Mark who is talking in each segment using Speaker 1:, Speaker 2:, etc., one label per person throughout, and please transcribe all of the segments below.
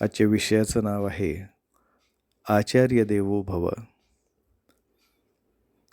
Speaker 1: आजच्या विषयाचं नाव आहे आचार्य देवो भव.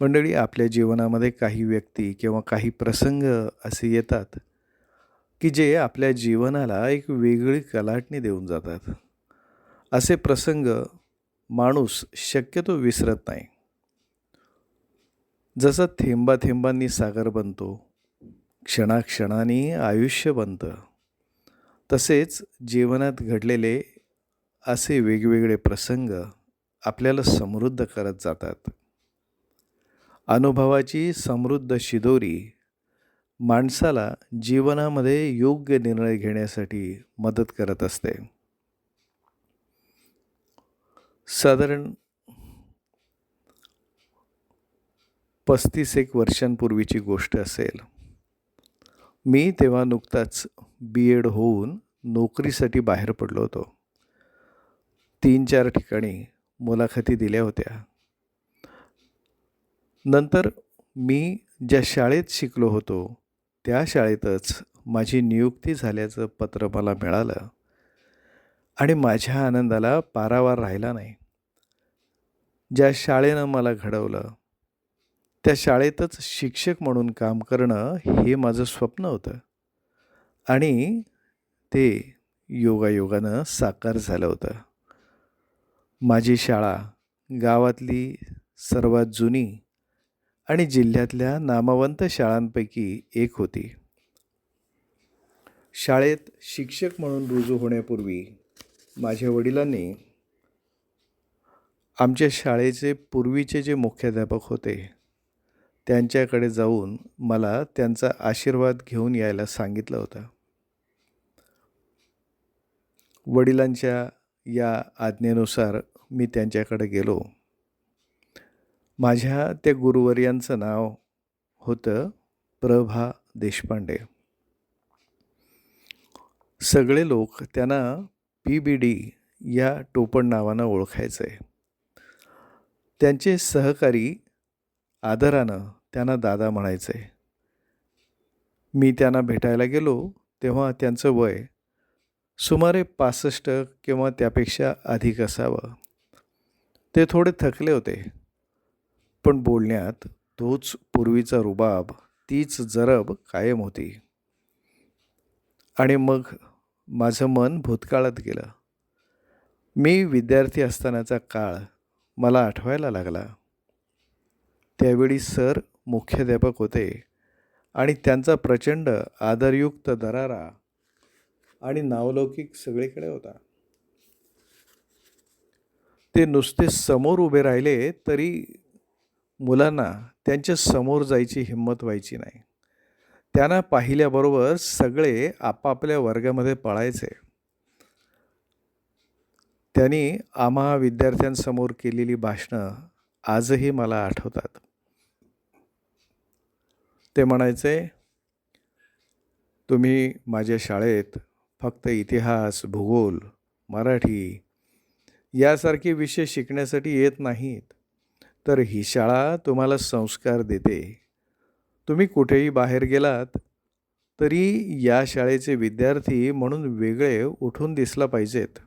Speaker 1: मंडळी आपल्या जीवनामध्ये काही व्यक्ती किंवा काही प्रसंग असे येतात की जे आपल्या जीवनाला एक वेगळी कलाटणी देऊन जातात. असे प्रसंग माणूस शक्यतो विसरत नाही. जसं थेंबा थेंबांनी सागर बनतो क्षणाक्षणाने आयुष्य बनतं तसेच जीवनात घडलेले असे वेगवेगळे प्रसंग आपल्याला समृद्ध करत जातात. अनुभवाची समृद्ध शिदोरी माणसाला जीवनामध्ये योग्य निर्णय घेण्यासाठी मदत करत असते. साधारण पस्तीस एक वर्षांपूर्वीची गोष्ट असेल. मी तेव्हा नुकताच बी एड होऊन नोकरीसाठी बाहेर पडलो होतो. तीन चार ठिकाणी मुलाखती दिल्या होत्या. नंतर मी ज्या शाळेत शिकलो होतो त्या शाळेतच माझी नियुक्ती झाल्याचं पत्र मला मिळालं आणि माझ्या आनंदाला पारावार राहिला नाही. ज्या शाळेनं मला घडवलं त्या शाळेतच शिक्षक म्हणून काम करणं हे माझं स्वप्न होतं आणि ते योगायोगानं साकार झालं होतं. माझी शाळा गावातली सर्वात जुनी आणि जिल्ह्यातल्या नामवंत शाळांपैकी एक होती. शाळेत शिक्षक म्हणून रुजू होण्यापूर्वी माझ्या वडिलांनी आमच्या शाळेचे पूर्वीचे जे मुख्याध्यापक होते त्यांच्याकडे जाऊन मला त्यांचा आशीर्वाद घेऊन यायला सांगितलं होतं. वडिलांच्या या आज्ञेनुसार मी त्यांच्याकडे गेलो. माझ्या त्या गुरुवर्यांचं नाव होतं प्रभा देशपांडे. सगळे लोक त्यांना पी बी डी या टोपण नावानं ओळखायचे. त्यांचे सहकारी आदरानं त्यांना दादा म्हणायचे. मी त्यांना भेटायला गेलो तेव्हा त्यांचं वय सुमारे पासष्ट किंवा त्यापेक्षा अधिक असावं. ते थोडे थकले होते. पण बोलण्यात तोच पूर्वीचा रुबाब तीच जरब कायम होती. आणि मग माझं मन भूतकाळात गेलं. मी विद्यार्थी असतानाचा काळ मला आठवायला लागला. त्यावेळी सर मुख्याध्यापक होते आणि त्यांचा प्रचंड आदरयुक्त दरारा आणि नावलौकिक सगळीकडे होता. ते नुसते समोर उभे राहिले तरी मुलांना त्यांच्यासमोर जायची हिंमत व्हायची नाही. त्यांना पाहिल्याबरोबर सगळे आपापल्या वर्गामध्ये पळायचे. त्यांनी आम्हा विद्यार्थ्यांसमोर केलेली भाषणं आजही मला आठवतात. ते म्हणायचे तुम्ही माझ्या शाळेत फक्त इतिहास भूगोल मराठी यासारखे विषय शिकण्यासाठी येत नाहीत. तर ही शाळा तुम्हाला संस्कार देते. तुम्ही कुठेही बाहेर गेलात तरी या शाळेचे विद्यार्थी म्हणून वेगळे उठून दिसला पाहिजेत.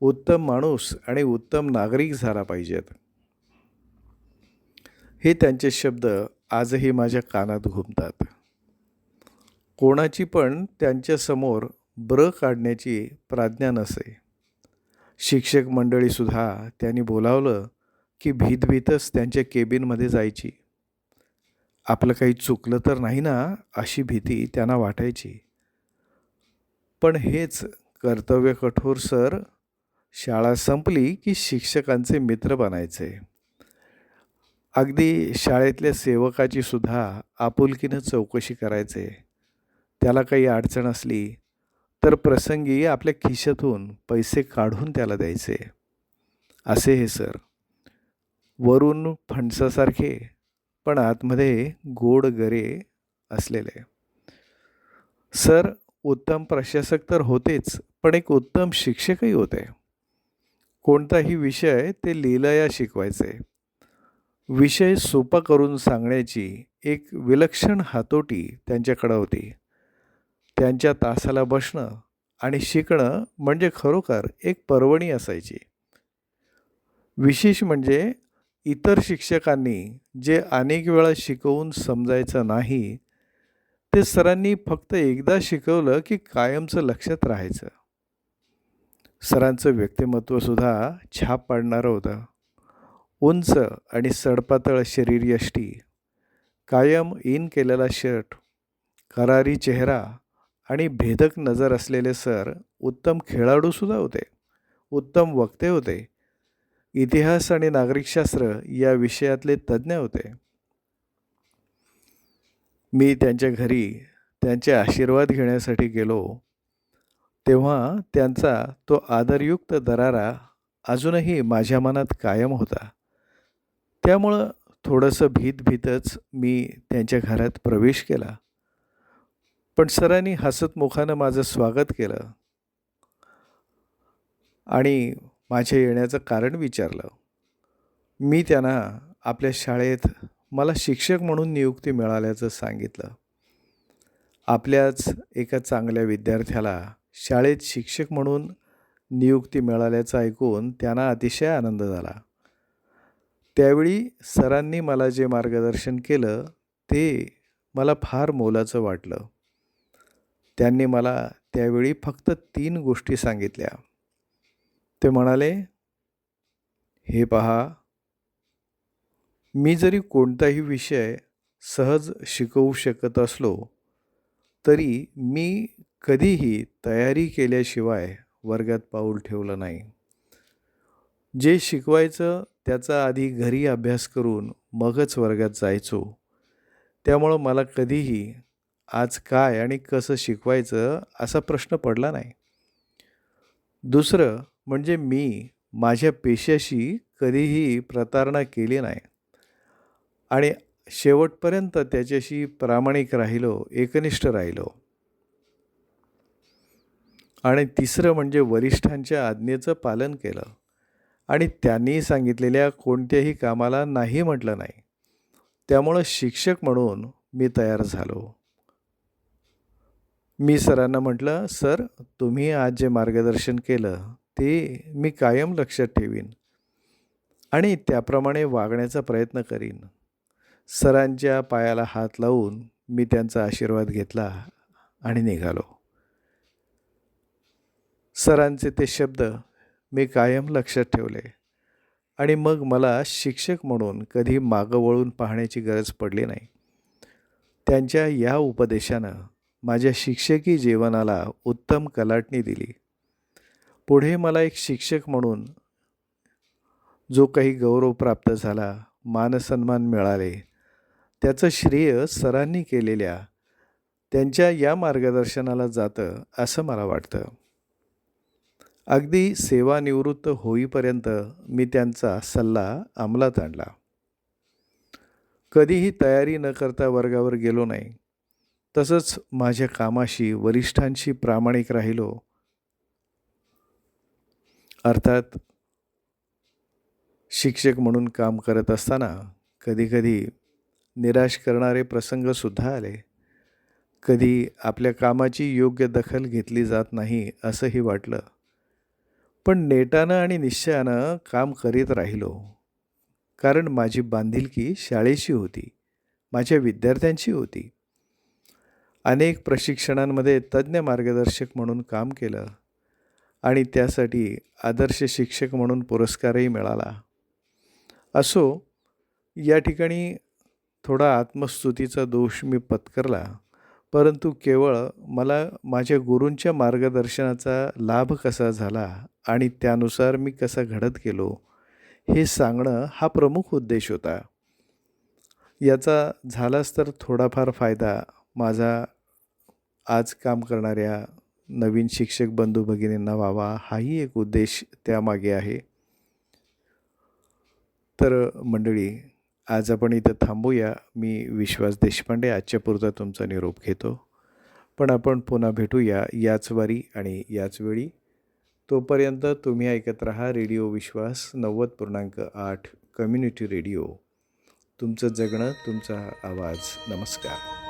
Speaker 1: उत्तम माणूस आणि उत्तम नागरिक झाला पाहिजेत. हे त्यांचे शब्द आजही माझ्या कानात घुमतात. कोणाची पण त्यांच्यासमोर ब्र काढण्याची प्राज्ञा नसे. शिक्षक मंडळीसुद्धा त्यांनी बोलावलं की भीतभीतच त्यांच्या केबिनमध्ये जायची. आपलं काही चुकलं तर नाही ना अशी भीती त्यांना वाटायची. पण हेच कर्तव्य कठोर सर. शाळा संपली की शिक्षकांचे मित्र बनायचे. अगदी शाळेतल्या सेवकाची सुद्धा आपुलकीनं चौकशी करायचे. त्याला काही अडचण असली तर प्रसंगी आपल्या खिशातून पैसे काढून त्याला द्यायचे. असे हे सर. वरून फणसासारखे पण आतमध्ये गोड गरे असलेले. सर उत्तम प्रशासक तर होतेच पण एक उत्तम शिक्षकही होते. कोणताही विषय ते लिलया शिकवायचे. विषय सोपा करून सांगण्याची एक विलक्षण हातोटी त्यांच्याकडं होती. त्यांच्या तासाला बसणं आणि शिकणं म्हणजे खरोखर एक पर्वणी असायची. विशेष म्हणजे इतर शिक्षकांनी जे अनेक वेळा शिकवून समजायचं नाही ते सरांनी फक्त एकदा शिकवलं की कायमचं लक्षात राहायचं. सरांचं व्यक्तिमत्वसुद्धा छाप पाडणारं होतं. उंच आणि सडपातळ शरीरयष्टी कायम इन केलेला शर्ट करारी चेहरा आणि भेदक नजर असलेले सर उत्तम खेळाडूसुद्धा होते. उत्तम वक्ते होते. इतिहास आणि नागरिकशास्त्र या विषयातले तज्ज्ञ होते. मी त्यांच्या घरी त्यांचे आशीर्वाद घेण्यासाठी गेलो. तेव्हा त्यांचा तो आदरयुक्त दरारा अजूनही माझ्या मनात कायम होता. त्यामुळं थोडंसं भीत भीतच मी त्यांच्या घरात प्रवेश केला. पण सरांनी हसतमुखानं माझं स्वागत केलं. आणि माझ्या येण्याचं कारण विचारलं. मी त्यांना आपल्या शाळेत मला शिक्षक म्हणून नियुक्ती मिळाल्याचं सांगितलं. आपल्याच एका चांगल्या विद्यार्थ्याला शाळेत शिक्षक म्हणून नियुक्ती मिळाल्याचं ऐकून त्यांना अतिशय आनंद झाला. त्यावेळी सरांनी मला जे मार्गदर्शन केलं ते मला फार मोलाचं वाटलं. त्यांनी मला त्यावेळी फक्त तीन गोष्टी सांगितल्या. ते म्हणाले हे पहा मी जरी कोणताही विषय सहज शिकवू शकत असलो तरी मी कधीही तयारी केल्याशिवाय वर्गात पाऊल ठेवलं नाही. जे शिकवायचं त्याचा आधी घरी अभ्यास करून मगच वर्गात जायचो. त्यामुळं मला कधीही आज काय आणि कसं शिकवायचं असा प्रश्न पडला नाही. दुसरं म्हणजे मी माझ्या पेशाशी कधीही प्रतारणा केली नाही. आणि शेवटपर्यंत त्याच्याशी प्रामाणिक राहिलो एकनिष्ठ राहिलो. आणि तिसरं म्हणजे वरिष्ठांच्या आज्ञेचं पालन केलं. आणि त्यांनी सांगितलेल्या कोणत्याही कामाला नाही म्हटलं नाही. त्यामुळं शिक्षक म्हणून मी तयार झालो. मी सरांना म्हटलं सर तुम्ही आज जे मार्गदर्शन केलं ते मी कायम लक्षात ठेवीन आणि त्याप्रमाणे वागण्याचा प्रयत्न करीन. सरांच्या पायाला हात लावून मी त्यांचा आशीर्वाद घेतला आणि निघालो. सरांचे ते शब्द मी कायम लक्षात ठेवले आणि मग मला शिक्षक म्हणून कधी मागं वळून पाहण्याची गरज पडली नाही. त्यांच्या या उपदेशानं माझ्या शिक्षकी जीवनाला उत्तम कलाटणी दिली. पुढे मला एक शिक्षक म्हणून जो काही गौरव प्राप्त झाला मानसन्मान मिळाले त्याचं श्रेय सरांनी केलेल्या त्यांच्या या मार्गदर्शनाला जातं असं मला वाटतं. अगदी सेवानिवृत्त होईपर्यंत मी त्यांचा सल्ला अंमलात आणला. कधीही तयारी न करता वर्गावर गेलो नाही. तसंच माझ्या कामाशी वरिष्ठांशी प्रामाणिक राहिलो. अर्थात शिक्षक म्हणून काम करत असताना कधीकधी निराश करणारे प्रसंगसुद्धा आले. कधी आपल्या कामाची योग्य दखल घेतली जात नाही असंही वाटलं. पण नेटानं आणि निश्चयानं काम करीत राहिलो. कारण माझी बांधिलकी शाळेशी होती माझ्या विद्यार्थ्यांची होती. अनेक प्रशिक्षणांमध्ये तज्ज्ञ मार्गदर्शक म्हणून काम केलं आणि त्यासाठी आदर्श शिक्षक म्हणून पुरस्कारही मिळाला. असो या ठिकाणी थोडा आत्मस्तुतीचा दोष मी पत्करला परंतु केवळ मला माझ्या गुरूंच्या मार्गदर्शनाचा लाभ कसा झाला आणि त्यानुसार मी कसा घडत गेलो हे सांगणं हा प्रमुख उद्देश होता. याचा झालाच तर थोडाफार फायदा माझा आज काम करणाऱ्या
Speaker 2: नवीन शिक्षक बंधू भगिनींना व्हावा हाही एक उद्देश त्यामागे आहे. तर मंडळी आज आपण इथं थांबूया. मी विश्वास देशपांडे आजच्या पुरता तुमचा निरोप घेतो. पण आपण पुन्हा भेटूया याच वारी आणि याच वेळी. तोपर्यंत तुम्ही ऐकत राहा रेडिओ विश्वास नव्वद पूर्णांक आठ कम्युनिटी रेडिओ. तुमचं जगणं तुमचा आवाज. नमस्कार.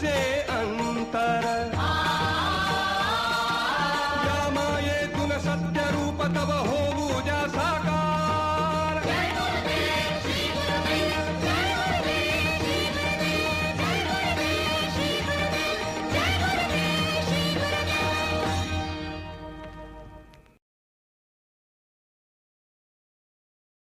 Speaker 3: Jay.